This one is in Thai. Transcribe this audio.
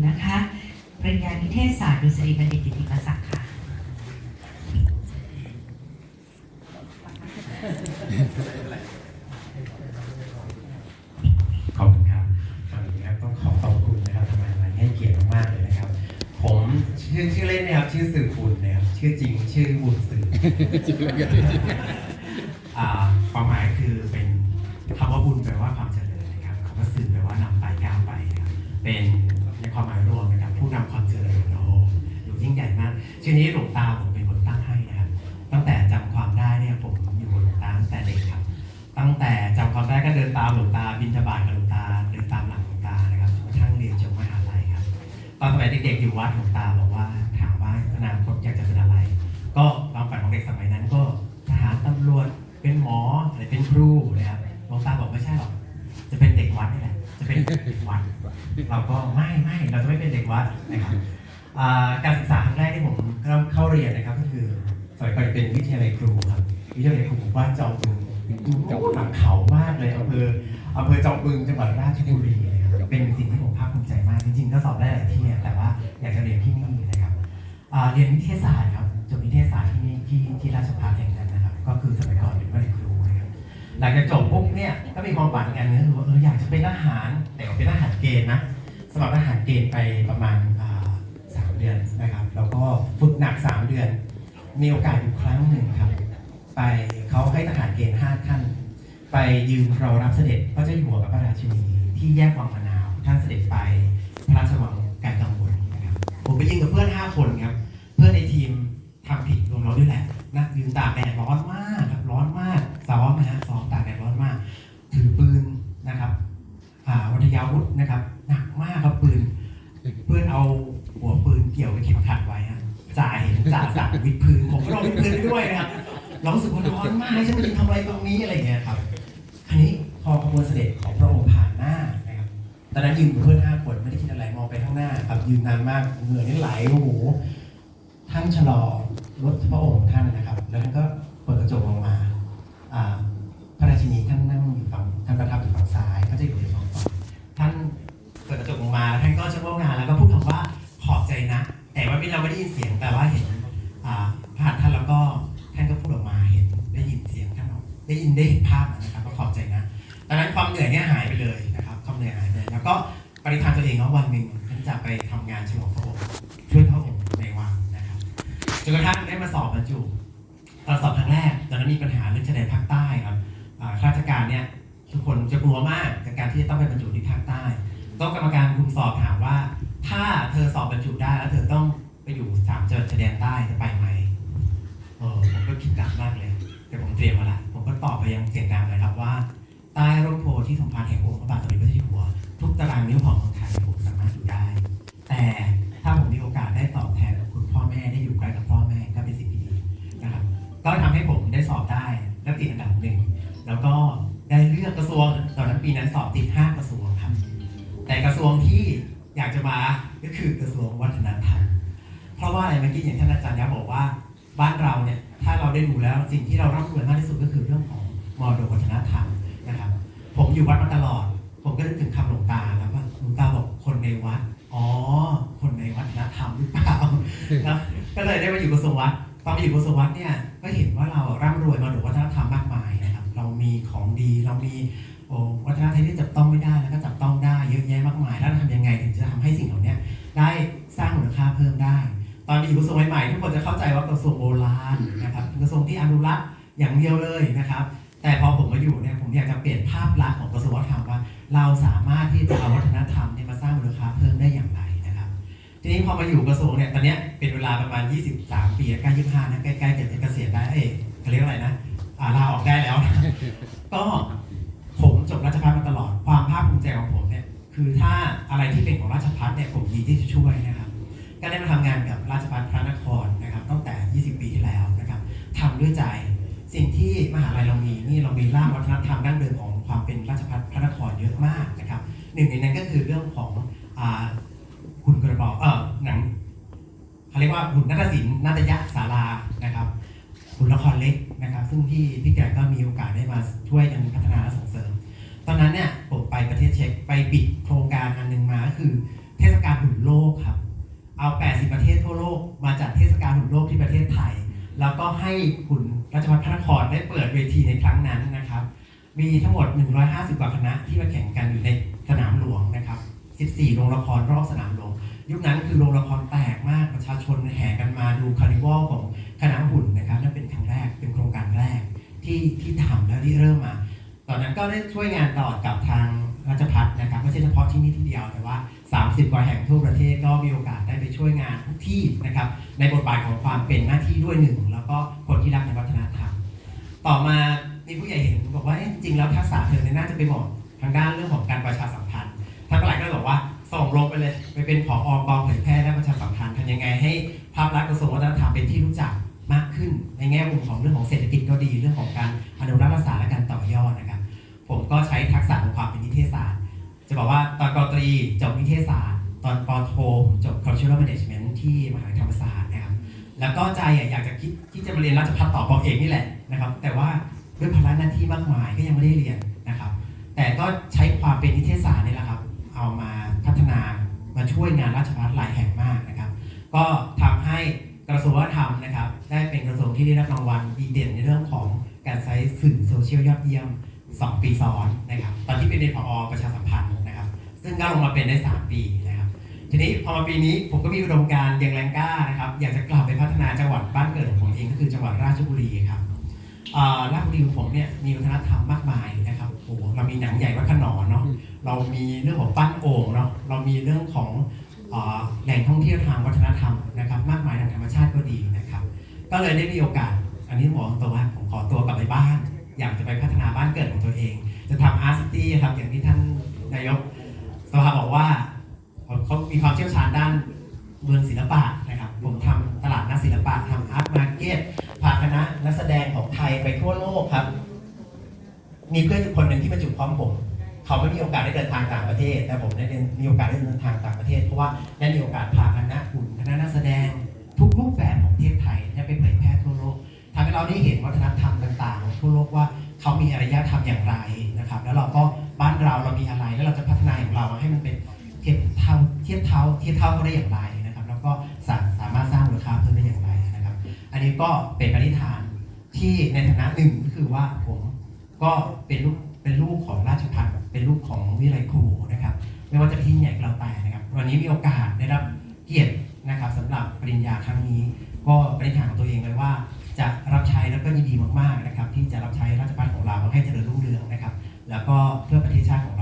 นะคะปริญญานิเทศศาสตร์ดุษฎีบัณฑิตกิติมศักดิ์ค่ะ ขอบคุณครับก่อนอื่นนะครับต้องขอขอบคุณนะครับทำงานมาให้เกียรติมากๆเลยนะครับ ผมชื่อชื่อเล่นนะครับ ชื่อสื่อบุญนะครับ ชื่อจริงชื่อบุญสื่ออ่าความหมายคือเป็นคำว่าบุญแปลว่าความเจริญนะครับคำว่าสื่อแปลว่านำไปก้าวไปนะครับเป็น ญ่มากชื่อนี้หลวงตาผมเป็นคนตั้งให้นะครับ ตั้งแต่จำความได้เนี่ยผมอยู่กับหลวงตาตั้งแต่เด็กครับ ตั้งแต่จำความได้ก็เดินตามหลวงตาบินทบาทกับหลวงตาเดินตามหลังหลวงตานะครับกระทั่งเรียนจบมหาลัยครับ ตอนสมัยเด็กๆอยู่วัดหลวงตาบอกว่าถามว่าอนาคตอยากจะเป็นอะไร ก็ความฝันของเด็กสมัยนั้นก็ทหารตำรวจเป็นหมอหรือเป็นครูนะครับหลวงตาบอกไม่ใช่หรอกจะเป็นเด็กวัดนี่แหละจะเป็นเด็กวัดเราก็ไม่ไม่เราจะไม่เป็นเด็กวัดนะครับ การศึกษาครั้งแรกที่ผมเริ่มเข้าเรียนนะครับก็คือสมัยก่อนเป็นวิทยาลัยครูครับวิทยาลัยครูหมู่บ้านจอมบึงอยู่หลังเขามากเลยอำเภออำเภอจอมบึงจังหวัดราชบุรีนะครับเป็นสิ่งที่ผมภาคภูมิใจมากจริงๆก็สอบได้หลายที่แต่ว่าอยากจะเรียนที่นี่นะครับเรียนวิทยาศาสตร์ครับจบวิทยาศาสตร์ที่นี่ที่ที่ราชภัฏแห่งนั้นนะครับก็คือสมัยก่อนเป็นวิทยาลัยครูนะครับหลังจากจบปุ๊บเนี่ยก็มีความฝันอีกอันนึงก็คือว่าเอออยากจะเป็นทหารแต่ว่าเป็นทหารเกณฑ์นะสมัครทหารเกณฑ์ไปประมาณอ่าสามเดือนนะครับแล้วก็ ฝึกหนักสามเดือน มีโอกาสอยู่ครั้งหนึ่งครับ ไปเขาให้ทหารเกณฑ์ห้าท่าน ไปยืนรอรับเสด็จพระเจ้าอยู่หัวกับพระราชินีที่แยกวังมะนาว ท่านเสด็จไปพระราชวังไกลกังวลนะครับ ผมไปยืนกับเพื่อนห้าคนครับ เพื่อนในทีมทำผิดรวมเราด้วยแหละนะยืนตากแดดร้อนมากครับร้อนมากซ้อมนะฮะซ้อมตากแดดร้อนมาก ถือปืนนะครับอ่าวัทยาวุธนะครับหนักมากครับปืนเพื่อนเอาหัวปืนเกี่ยวกับเข็มขัดไว้ฮะ จ่าเห็นจ่าสั่งวิดพื้นผมก็ลองวิดพื้นไปด้วยนะครับเรารู้สึกว่าร้อนมากฉันจะทำอะไรตรงนี้อะไรเงี้ยครับอันนี้พอขบวนเสด็จของพระองค์ผ่านหน้านะครับตอนนั้นยืนกับเพื่อนห้าคนไม่ได้คิดอะไรมองไปข้างหน้าครับยืนนานมากเหงื่อนี่ไหลโอ้โหท่านชะลอรถพระองค์ท่านนะครับ แล้วท่านก็เปิดกระจกลงมา เราไม่ได้ยินเสียงแต่ว่าเห็นอ่าพระท่านแล้วก็ท่านก็พูดออกมาเห็นได้ยินเสียงท่านออกได้ยินได้เห็นภาพนะครับก็ขอบใจนะตอนนั้นความเหนื่อยเนี่ยหายไปเลยนะครับความเหนื่อยหายไปเลยแล้วก็ปฏิทานตัวเองว่าวันหนึ่งท่านจะไปทำงานฉลองพระองค์ช่วยพระองค์ในวังนะครับจนกระทั่งได้มาสอบบรรจุตอนสอบครั้งแรกตอนนั้นมีปัญหาเรื่องชายแดนภาคใต้ครับข้าราชการเนี่ยทุกคนจะกลัวมากกับการที่จะต้องไปบรรจุที่ภาคใต้ต้องกรรมการคุมสอบถามว่า ถ้าเธอสอบบรรจุ จะไปไหมเออผมก็คิดหนักมากเลย แต่ผมเตรียมมาละผมก็ตอบไปยังเสียงดังเลยครับว่าใต้ร่มโพที่สมภารแห่งองค์พระบาทสมเด็จพระเจ้าอยู่หัว ทุกตารางนิ้วของเมืองไทยผมสามารถอยู่ได้ แต่ถ้าผมมีโอกาสได้ตอบแทนคุณพ่อแม่ได้อยู่ใกล้กับพ่อแม่ก็เป็นสิ่งที่ดีนะครับก็ทำให้ผมได้สอบได้และติดอันดับหนึ่งแล้วก็ได้เลือกกระทรวงตอนนั้นปีนั้นสอบติดห้ากระทรวงครับ แต่กระทรวงที่อยากจะมาก็คือกระทรวงวัฒนธรรม ราะว่าอะไรเมื่อกี้อย่างท่านอาจารย์ยักษ์บอกว่า บ้านเราเนี่ยถ้าเราได้ดูแล้วสิ่งที่เราร่ำรวยมากที่สุดก็คือเรื่องของมรดกวัฒนธรรมนะครับ ผมอยู่วัดมาตลอด ผมก็นึกถึงคำหลวงตาแล้วว่าหลวงตาบอกคนในวัดอ๋อ คนในวัฒนธรรมหรือเปล่านะก็เลยได้มาอยู่กระทรวงวัดตอนอยู่กระทรวงวัดเนี่ยก็เห็นว่าเราร่ำรวยมรดกวัฒนธรรมมากมายนะครับ เรามีของดีเรามีวัฒนธรรมที่จับต้องไม่ได้แล้วก็จับต้องได้เยอะแยะมากมายแล้ว อนอยู่กระทรวงใหม่ๆทุกคนจะเข้าใจว่ากระทรวงโบราณนะครับเป็นกระทรวงที่อนุรักษ์อย่างเดียวเลยนะครับ แต่พอผมมาอยู่เนี่ยผมอยากจะเปลี่ยนภาพลักษณ์ของกระทรวงวัฒนธรรมว่า เราสามารถที่จะเอาวัฒนธรรมเนี่ยมาสร้างมูลค่าเพิ่มได้อย่างไรนะครับ ทีนี้พอมาอยู่กระทรวงเนี่ยตอนเนี้ยเป็นเวลาประมาณ 23 ปีใกล้25นะใกล้ๆจะเกษียณได้เอ้ยเขาเรียกว่าอะไรนะอ่าลาออกได้แล้วนะก็ผมจบราชภัฏมาตลอดความภาคภูมิใจของผมเนี่ยคือถ้าอะไรที่เป็นของราชภัฏเนี่ยผมยินดีที่จะช่วยนะครับ ด้วยใจ สิ่งที่มหาลัยเรามีนี่เรามีร่างวัฒนธรรมดั้งเดิมของความเป็นราชภัฏพระนครเยอะมากนะครับหนึ่งในนั้นก็คือเรื่องของอ่าหุ่นกระบอกเออหนังเขาเรียกว่าหุ่นนาฏศิลป์นาฏยะศาลานะครับหุ่นละครเล็กนะครับ ซึ่งพี่พี่แกก็มีโอกาสได้มาช่วยกันพัฒนาและส่งเสริม ตอนนั้นเนี่ยผมไปประเทศเช็กไปปิดโครงการอันหนึ่งมาก็คือ เทศกาลหุ่นโลโลกครับเอา 80 ประเทศทั่วโลกมาจัดเทศกาลหุ่นโลกที่ประเทศไทย แล้วก็ให้หุ่นราชพัฒพระนครได้เปิดเวทีในครั้งนั้นนะครับ มีทั้งหมด 150 กว่าคณะที่มาแข่งกันอยู่ในสนามหลวงนะครับ 14 โรงละครรอบสนามหลวง ยุคนั้นคือโรงละครแตกมากประชาชนแห่กันมาดูคาริวัลของคณะหุ่นนะครับนั่นเป็นครั้งแรกเป็นโครงการแรกที่ที่ทำแล้วที่เริ่มมา ตอนนั้นก็ได้ช่วยงานต่อกับทาง ราชพัฒนะครับไม่ใช่เฉพาะที่นี่ที่เดียวแต่ว่า 30 กว่าแห่งทั่วประเทศก็มีโอกาสได้ไปช่วยงานทุกที่นะครับในบทบาทของความเป็นหน้าที่ด้วยหนึ่งแล้วก็คนที่รักในวัฒนธรรม ต่อมามีผู้ใหญ่เห็นบอกว่าจริงแล้วทักษะเธอเนี่ยน่าจะไปบอกทางด้านเรื่องของการประชาสัมพันธ์ท่านประหลัดก็บอกว่าส่งลงไปเลยไปเป็นผออกองเผยแพร่และประชาสัมพันธ์ทำยังไงให้ภาพลักษณ์กระทรวงวัฒนธรรมเป็นที่รู้จักมากขึ้นในแง่มุมของเรื่องของเศรษฐกิจก็ดีเรื่องของการอนุรักษ์รักษาและการต่อยอดนะครับ ผมก็ใช้ทักษะของความเป็นนิเทศศาสตร์ จะบอกว่าตอนปตรีจบนิเทศศาสตร์ ตอนปโทจบ cultural management ที่มหาวิทยาลัยธรรมศาสตร์นะครับ แล้วก็ใจอยากจะคิดที่จะมาเรียนราชภัฏต่อปอเอกนี่แหละนะครับ แต่ว่าด้วยภาระหน้าที่มากมายก็ยังไม่ได้เรียนนะครับ แต่ก็ใช้ความเป็นนิเทศศาสตร์นี่แหละครับ เอามาพัฒนามาช่วยงานราชภัฏหลายแห่งมากนะครับ ก็ทำให้กระทรวงวัฒนธรรมนะครับ ได้เป็นกระทรวงที่ได้รับรางวัลดีเด่นในเรื่องของการใช้สื่อโซเชียลยอดเยี่ยม 2ปีซ้อนนะครับ ตอนที่เป็นเดนผอประชาสัมพันธ์นะครับ ซึ่งก็ลงมาเป็นได้3ปีนะครับ ทีนี้พอมาปีนี้ผมก็มีอุดมการณ์อย่างแรงกล้านะครับ อยากจะกลับไปพัฒนาจังหวัดบ้านเกิดของผมเองก็คือจังหวัดราชบุรีครับราชบุรีของผมเนี่ยมีวัฒนธรรมมากมายนะครับโอ้เรามีหนังใหญ่วัดขนอนเนาะเรามีเรื่องของปั้นโอ่งเนาะเรามีเรื่องของอแหล่งท่องเที่ยวทางวัฒนธรรมนะครับ มากมายทางธรรมชาติก็ดีนะครับ ก็เลยได้มีโอกาส อันนี้บอกตรงว่าผมขอตัวกลับไปบ้าน อยากจะไปพัฒนาบ้านเกิดของตัวเอง จะทำอาร์ตซิตี้ครับอย่างที่ท่านนายกสภาบอกว่าเขามีความเชี่ยวชาญด้านเมืองศิลปะนะครับ ผมทำตลาดนักศิลปะทำอาร์ตมาร์เก็ตพาคณะนักแสดงของไทยไปทั่วโลกครับ มีเพื่อนอยู่คนหนึ่งที่มาจุพร้อมผม เขาไม่มีโอกาสได้เดินทางต่างประเทศ แต่ผมได้เดินมีโอกาสได้เดินทางต่างประเทศ เพราะว่าได้มีโอกาสพาคณะหุ่นคณะนักแสดง กว่าเขามีอารยธรรมอย่างไรนะครับ แล้วเราก็บ้านเราเรามีอะไร แล้วเราจะพัฒนาของเราให้มันเป็นเทียบเท่าเทียบเท่าเทียบเท่าเขาได้อย่างไรนะครับ แล้วก็สาสามารถสร้างมูลค่าเพิ่มได้อย่างไรนะครับ อันนี้ก็เป็นปณิธานที่ในฐานะหนึ่งก็คือว่าผมก็เป็นลูกเป็นลูกของราชพัฒเป็นลูกของวิไลครูนะครับไม่ว่าจะที่ไหนก็แล้วแต่นะครับวันนี้มีโอกาสได้รับเกียรตินะครับสำหรับปริญญาครั้งนี้ ก็ปริญญาของตัวเองไว้ว่า จะรับใช้แล้วก็ยินดีมากๆนะครับที่จะรับใช้ราชพัฒของเราให้เจริญรุ่งเรืองนะครับ แล้วก็เพื่อประเทศชาติของเรา